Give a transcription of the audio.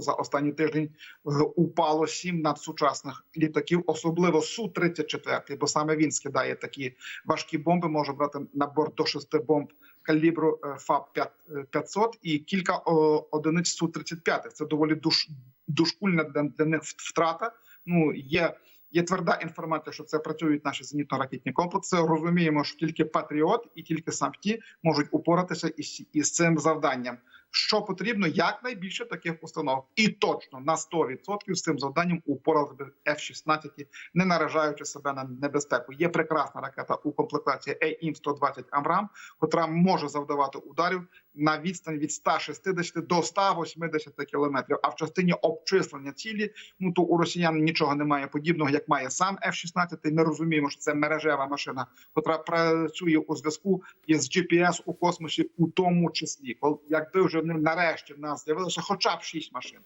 за останній тиждень е, упало сім надсучасних літаків, особливо су 34 бо саме він скидає такі важкі бомби. Може брати на борт до шести бомб калібру е, ФАП 500 і кілька одиниць су 35 Це доволі душ, душкульна для, для них втрата. Ну є. Є тверда інформація, що це працюють наші зенітно-ракетні комплекси. Розуміємо, що тільки Патріот і тільки САМТі можуть упоратися із, із цим завданням. Що потрібно якнайбільше таких установ, і точно на 100% з цим завданням упорали би F-16, не наражаючи себе на небезпеку. Є прекрасна ракета у комплектації AIM-120 Амрам, котра може завдавати ударів на відстань від 160 до 180 кілометрів. А в частині обчислення цілі, ну то у росіян нічого немає подібного, як має сам F-16. Ми розуміємо, що це мережева машина, котра працює у зв'язку із GPS у космосі, у тому числі, якби вже не- нарешті в нас з'явилося хоча б 6 машин,